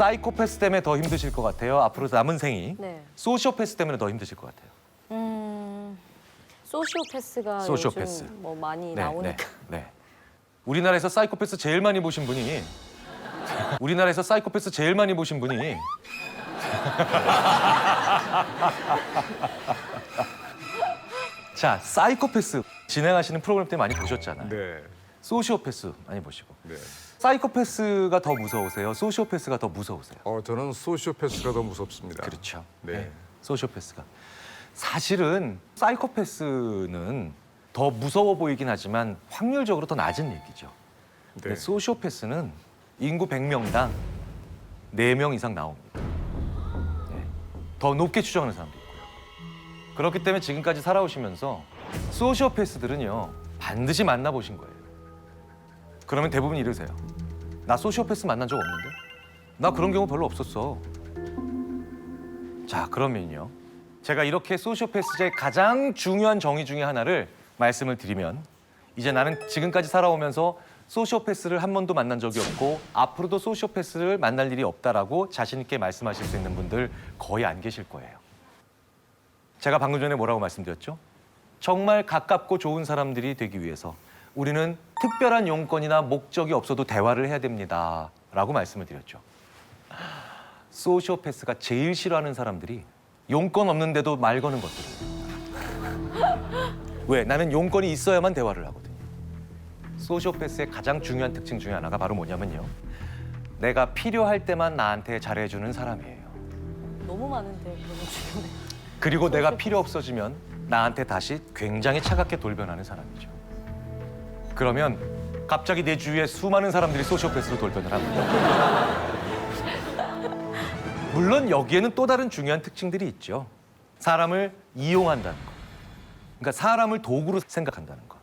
사이코패스 때문에 더 힘드실 것 같아요. 앞으로 남은 생이 네. 소시오패스 때문에 더 힘드실 것 같아요. 음, 소시오패스가 소시오패스. 요즘 뭐 많이 네, 나오니까. 네, 네. 우리나라에서 사이코패스 제일 많이 보신 분이 우리나라에서 사이코패스 제일 많이 보신 분이 자 사이코패스 진행하시는 프로그램 때 많이 보셨잖아요. 네. 소시오패스 많이 보시고 네. 사이코패스가 더 무서우세요? 소시오패스가 더 무서우세요? 어, 저는 소시오패스가 더 무섭습니다. 그렇죠. 네. 소시오패스가 사실은 사이코패스는 더 무서워 보이긴 하지만 확률적으로 더 낮은 얘기죠. 근데 네. 소시오패스는 인구 100명당 4명 이상 나옵니다. 네. 더 높게 추정하는 사람도 있고요. 그렇기 때문에 지금까지 살아오시면서 소시오패스들은요 반드시 만나보신 거예요. 그러면 대부분 이러세요. 나 소시오패스 만난 적 없는데? 나 그런 경우 별로 없었어. 자, 그러면요. 제가 이렇게 소시오패스의 가장 중요한 정의 중에 하나를 말씀을 드리면 이제 나는 지금까지 살아오면서 소시오패스를 한 번도 만난 적이 없고 앞으로도 소시오패스를 만날 일이 없다라고 자신 있게 말씀하실 수 있는 분들 거의 안 계실 거예요. 제가 방금 전에 뭐라고 말씀드렸죠? 정말 가깝고 좋은 사람들이 되기 위해서 우리는 특별한 용건이나 목적이 없어도 대화를 해야 됩니다 라고 말씀을 드렸죠. 소시오패스가 제일 싫어하는 사람들이 용건 없는데도 말 거는 것들이에요. 왜? 나는 용건이 있어야만 대화를 하거든요. 소시오패스의 가장 중요한 특징 중에 하나가 바로 뭐냐면요. 내가 필요할 때만 나한테 잘해주는 사람이에요. 너무 많은데 너무 주변에. 그리고 내가 필요 없어지면 나한테 다시 굉장히 차갑게 돌변하는 사람이죠. 그러면 갑자기 내 주위에 수많은 사람들이 소시오패스로 돌변을 합니다. 물론 여기에는 또 다른 중요한 특징들이 있죠. 사람을 이용한다는 거. 그러니까 사람을 도구로 생각한다는 거.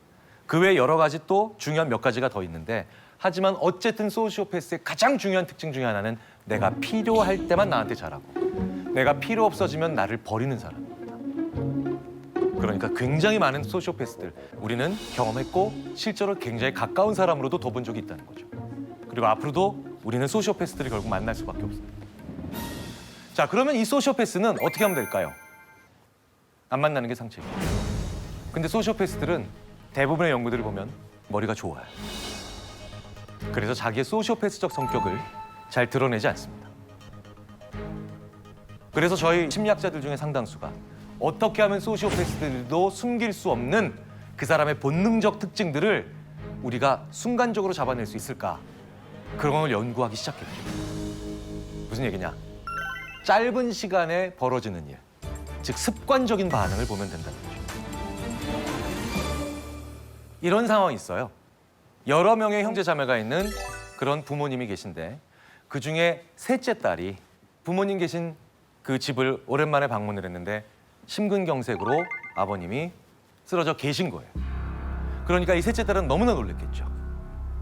그 외에 여러 가지 또 중요한 몇 가지가 더 있는데 하지만 어쨌든 소시오패스의 가장 중요한 특징 중에 하나는 내가 필요할 때만 나한테 잘하고 내가 필요 없어지면 나를 버리는 사람입니다. 그러니까 굉장히 많은 소시오패스들 우리는 경험했고 실제로 굉장히 가까운 사람으로도 둬본 적이 있다는 거죠. 그리고 앞으로도 우리는 소시오패스들을 결국 만날 수밖에 없습니다. 자, 그러면 이 소시오패스는 어떻게 하면 될까요? 안 만나는 게 상책이에요. 근데 소시오패스들은 대부분의 연구들을 보면 머리가 좋아요. 그래서 자기의 소시오패스적 성격을 잘 드러내지 않습니다. 그래서 저희 심리학자들 중에 상당수가 어떻게 하면 소시오패스들도 숨길 수 없는 그 사람의 본능적 특징들을 우리가 순간적으로 잡아낼 수 있을까? 그런 걸 연구하기 시작했죠. 무슨 얘기냐? 짧은 시간에 벌어지는 일, 즉 습관적인 반응을 보면 된다는 거죠. 이런 상황이 있어요. 여러 명의 형제 자매가 있는 그런 부모님이 계신데 그 중에 셋째 딸이 부모님 계신 그 집을 오랜만에 방문을 했는데 심근경색으로 아버님이 쓰러져 계신 거예요. 그러니까 이 셋째 딸은 너무나 놀랬겠죠.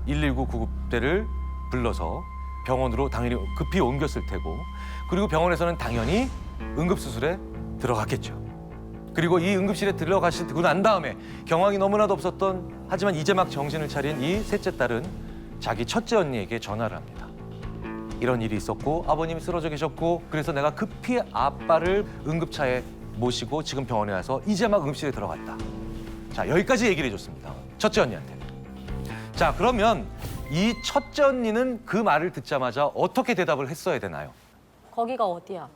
119 구급대를 불러서 병원으로 당연히 급히 옮겼을 테고 그리고 병원에서는 당연히 응급수술에 들어갔겠죠. 그리고 이 응급실에 들어가시고 난 다음에 경황이 너무나도 없었던 하지만 이제 막 정신을 차린 이 셋째 딸은 자기 첫째 언니에게 전화를 합니다. 이런 일이 있었고 아버님이 쓰러져 계셨고 그래서 내가 급히 아빠를 응급차에 모시고 지금 병원에 와서 이제 막 응급실에 들어갔다. 자 여기까지 얘기를 해줬습니다. 첫째 언니한테. 자 그러면 이 첫째 언니는 그 말을 듣자마자 어떻게 대답을 했어야 되나요? 거기가 어디야?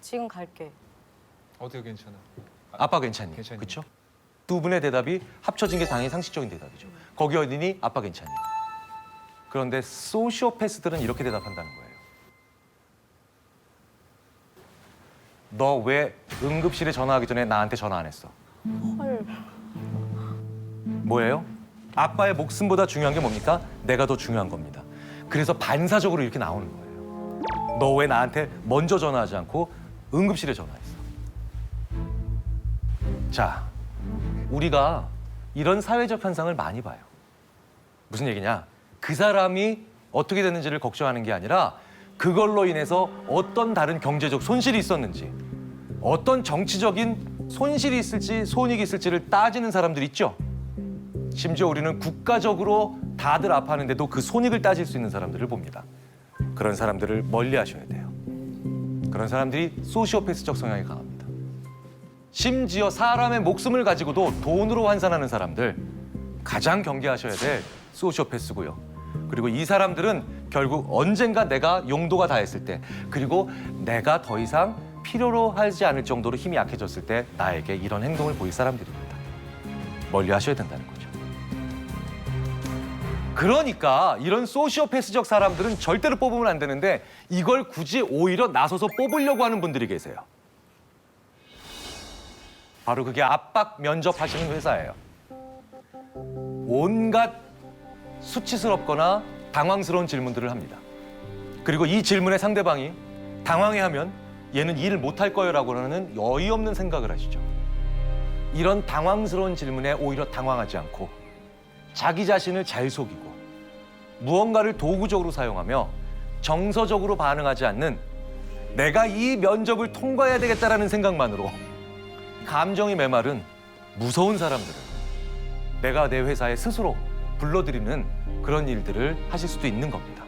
지금 갈게. 어떻게 괜찮아? 아빠 괜찮니? 괜찮니? 그렇죠? 두 분의 대답이 합쳐진 게 당연히 상식적인 대답이죠. 거기 어디니? 아빠 괜찮니? 그런데 소시오패스들은 이렇게 대답한다는 거예요. 너 왜 응급실에 전화하기 전에 나한테 전화 안 했어? 헐. 뭐예요? 아빠의 목숨보다 중요한 게 뭡니까? 내가 더 중요한 겁니다. 그래서 반사적으로 이렇게 나오는 거예요. 너 왜 나한테 먼저 전화하지 않고 응급실에 전화했어? 자, 우리가 이런 사회적 현상을 많이 봐요. 무슨 얘기냐? 그 사람이 어떻게 됐는지를 걱정하는 게 아니라 그걸로 인해서 어떤 다른 경제적 손실이 있었는지, 어떤 정치적인 손실이 있을지, 손익이 있을지를 따지는 사람들 있죠. 심지어 우리는 국가적으로 다들 아파하는데도 그 손익을 따질 수 있는 사람들을 봅니다. 그런 사람들을 멀리 하셔야 돼요. 그런 사람들이 소시오패스적 성향이 강합니다. 심지어 사람의 목숨을 가지고도 돈으로 환산하는 사람들 가장 경계하셔야 될 소시오패스고요. 그리고 이 사람들은 결국 언젠가 내가 용도가 다했을 때 그리고 내가 더 이상 필요로 하지 않을 정도로 힘이 약해졌을 때 나에게 이런 행동을 보일 사람들입니다. 멀리 하셔야 된다는 거죠. 그러니까 이런 소시오패스적 사람들은 절대로 뽑으면 안 되는데 이걸 굳이 오히려 나서서 뽑으려고 하는 분들이 계세요. 바로 그게 압박 면접하시는 회사예요. 온갖 수치스럽거나 당황스러운 질문들을 합니다. 그리고 이 질문에 상대방이 당황해하면 얘는 일을 못할 거예요라고 하는 어이없는 생각을 하시죠. 이런 당황스러운 질문에 오히려 당황하지 않고 자기 자신을 잘 속이고 무언가를 도구적으로 사용하며 정서적으로 반응하지 않는 내가 이 면접을 통과해야 되겠다라는 생각만으로 감정이 메마른 무서운 사람들은 내가 내 회사에 스스로 불러들이는 그런 일들을 하실 수도 있는 겁니다.